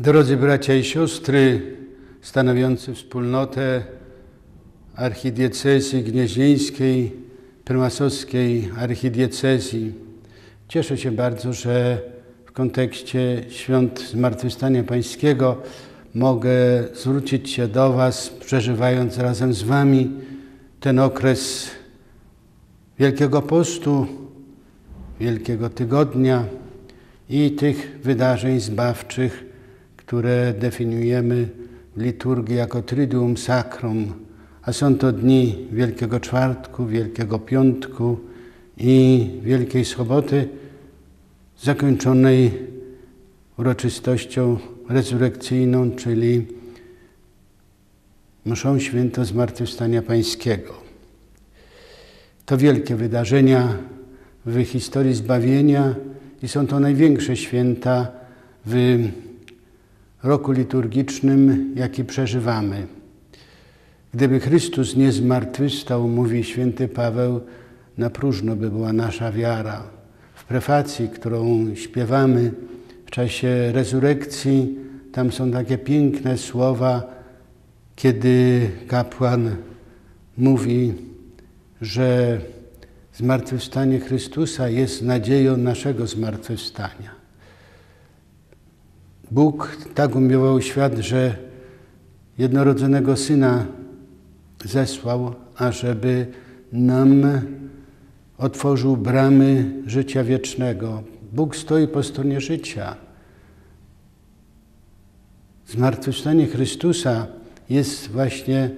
Drodzy bracia i siostry, stanowiący wspólnotę archidiecezji gnieźnieńskiej, prymasowskiej archidiecezji, cieszę się bardzo, że w kontekście świąt Zmartwychwstania Pańskiego mogę zwrócić się do Was, przeżywając razem z Wami ten okres Wielkiego Postu, Wielkiego Tygodnia i tych wydarzeń zbawczych, które definiujemy w liturgii jako Triduum Sacrum, a są to dni Wielkiego Czwartku, Wielkiego Piątku i Wielkiej Soboty, zakończonej uroczystością rezurekcyjną, czyli mszą święto Zmartwychwstania Pańskiego. To wielkie wydarzenia w historii zbawienia i są to największe święta w roku liturgicznym, jaki przeżywamy. Gdyby Chrystus nie zmartwychwstał, mówi święty Paweł, na próżno by była nasza wiara. W prefacji, którą śpiewamy w czasie rezurekcji, tam są takie piękne słowa, kiedy kapłan mówi, że zmartwychwstanie Chrystusa jest nadzieją naszego zmartwychwstania. Bóg tak umiłował świat, że jednorodzonego Syna zesłał, ażeby nam otworzył bramy życia wiecznego. Bóg stoi po stronie życia. Zmartwychwstanie Chrystusa jest właśnie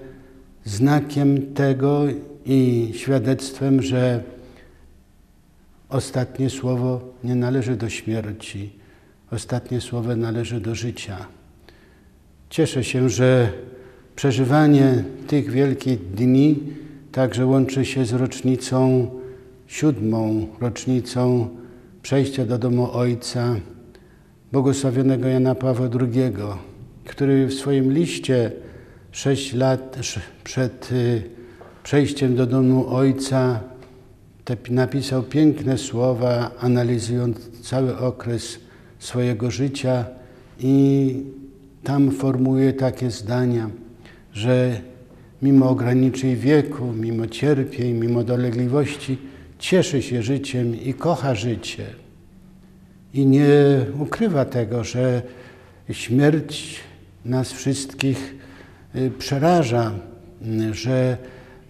znakiem tego i świadectwem, że ostatnie słowo nie należy do śmierci, ostatnie słowo należy do życia. Cieszę się, że przeżywanie tych wielkich dni także łączy się z rocznicą siódmą, rocznicą przejścia do domu Ojca błogosławionego Jana Pawła II, który w swoim liście sześć lat przed y, przejściem do domu Ojca napisał piękne słowa, analizując cały okres swojego życia i tam formułuje takie zdania, że mimo ograniczeń wieku, mimo cierpień, mimo dolegliwości, cieszy się życiem i kocha życie. I nie ukrywa tego, że śmierć nas wszystkich y, przeraża, że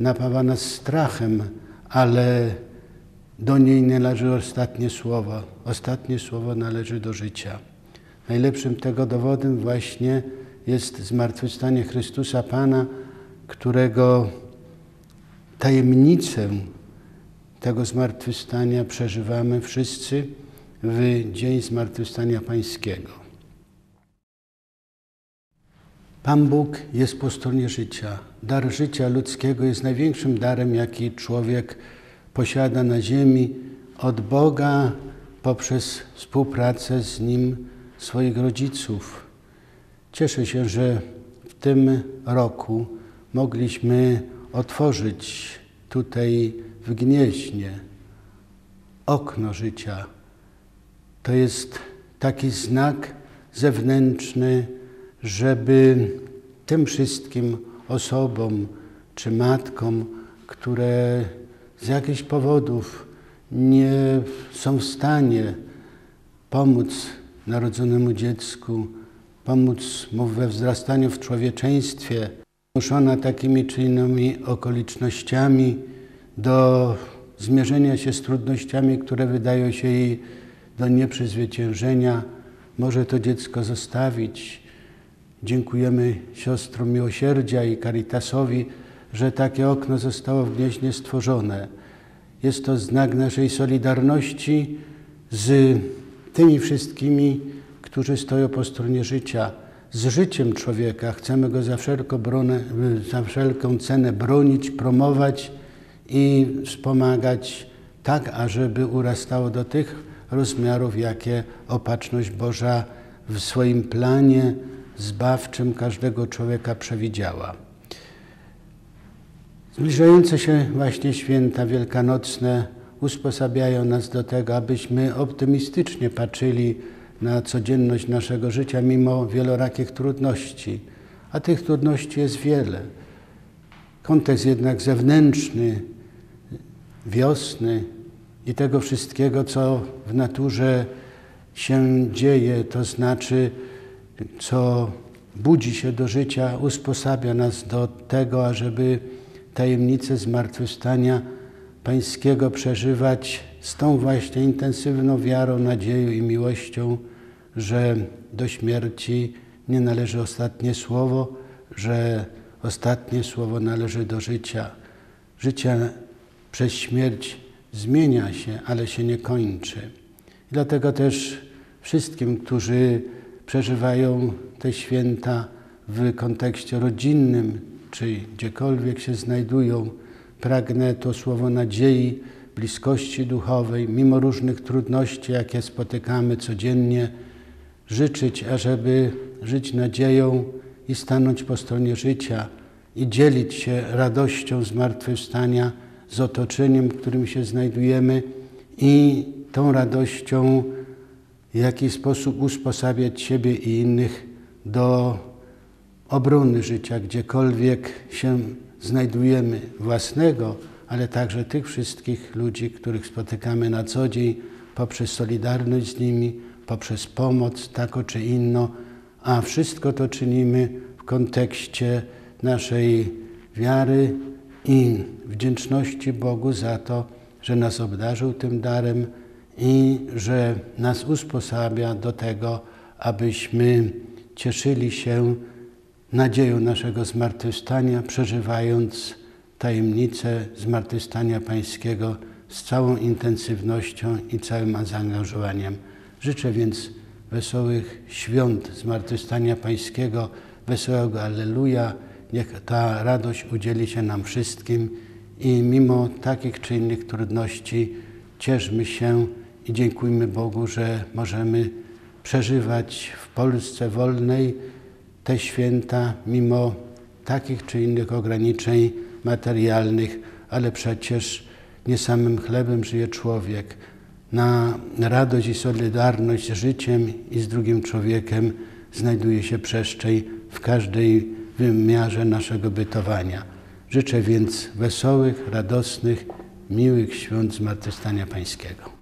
napawa nas strachem, ale do niej należy ostatnie słowo. Ostatnie słowo należy do życia. Najlepszym tego dowodem właśnie jest zmartwychwstanie Chrystusa Pana, którego tajemnicę tego zmartwychwstania przeżywamy wszyscy w dzień zmartwychwstania Pańskiego. Pan Bóg jest po stronie życia. Dar życia ludzkiego jest największym darem, jaki człowiek posiada na ziemi od Boga poprzez współpracę z Nim swoich rodziców. Cieszę się, że w tym roku mogliśmy otworzyć tutaj w Gnieźnie okno życia. To jest taki znak zewnętrzny, żeby tym wszystkim osobom czy matkom, które z jakichś powodów nie są w stanie pomóc narodzonemu dziecku, pomóc mu we wzrastaniu w człowieczeństwie, zmuszona takimi czy innymi okolicznościami do zmierzenia się z trudnościami, które wydają się jej do nieprzezwyciężenia, może to dziecko zostawić. Dziękujemy siostrom miłosierdzia i Caritasowi, że takie okno zostało w Gnieźnie stworzone. Jest to znak naszej solidarności z tymi wszystkimi, którzy stoją po stronie życia, z życiem człowieka. Chcemy go za, bronę, za wszelką cenę bronić, promować i wspomagać tak, ażeby urastało do tych rozmiarów, jakie opatrzność Boża w swoim planie zbawczym każdego człowieka przewidziała. Zbliżające się właśnie święta wielkanocne usposabiają nas do tego, abyśmy optymistycznie patrzyli na codzienność naszego życia, mimo wielorakich trudności. A tych trudności jest wiele. Kontekst jednak zewnętrzny, wiosny i tego wszystkiego, co w naturze się dzieje, to znaczy, co budzi się do życia, usposabia nas do tego, ażeby tajemnicę zmartwychwstania Pańskiego przeżywać z tą właśnie intensywną wiarą, nadzieją i miłością, że do śmierci nie należy ostatnie słowo, że ostatnie słowo należy do życia. Życie przez śmierć zmienia się, ale się nie kończy. I dlatego też wszystkim, którzy przeżywają te święta w kontekście rodzinnym, czy gdziekolwiek się znajdują, pragnę to słowo nadziei, bliskości duchowej, mimo różnych trudności, jakie spotykamy codziennie, życzyć, ażeby żyć nadzieją i stanąć po stronie życia i dzielić się radością zmartwychwstania z otoczeniem, w którym się znajdujemy i tą radością w jakiś sposób usposabiać siebie i innych do obrony życia, gdziekolwiek się znajdujemy, własnego, ale także tych wszystkich ludzi, których spotykamy na co dzień, poprzez solidarność z nimi, poprzez pomoc taką czy inną, a wszystko to czynimy w kontekście naszej wiary i wdzięczności Bogu za to, że nas obdarzył tym darem i że nas usposabia do tego, abyśmy cieszyli się nadzieją naszego zmartwychwstania, przeżywając tajemnicę zmartwychwstania Pańskiego z całą intensywnością i całym zaangażowaniem. Życzę więc wesołych świąt zmartwychwstania Pańskiego, wesołego Alleluja. Niech ta radość udzieli się nam wszystkim i mimo takich czy innych trudności cieszmy się i dziękujmy Bogu, że możemy przeżywać w Polsce wolnej te święta mimo takich czy innych ograniczeń materialnych, ale przecież nie samym chlebem żyje człowiek. Na radość i solidarność z życiem i z drugim człowiekiem znajduje się przestrzeń w każdej wymiarze naszego bytowania. Życzę więc wesołych, radosnych, miłych świąt Zmartwychwstania Pańskiego.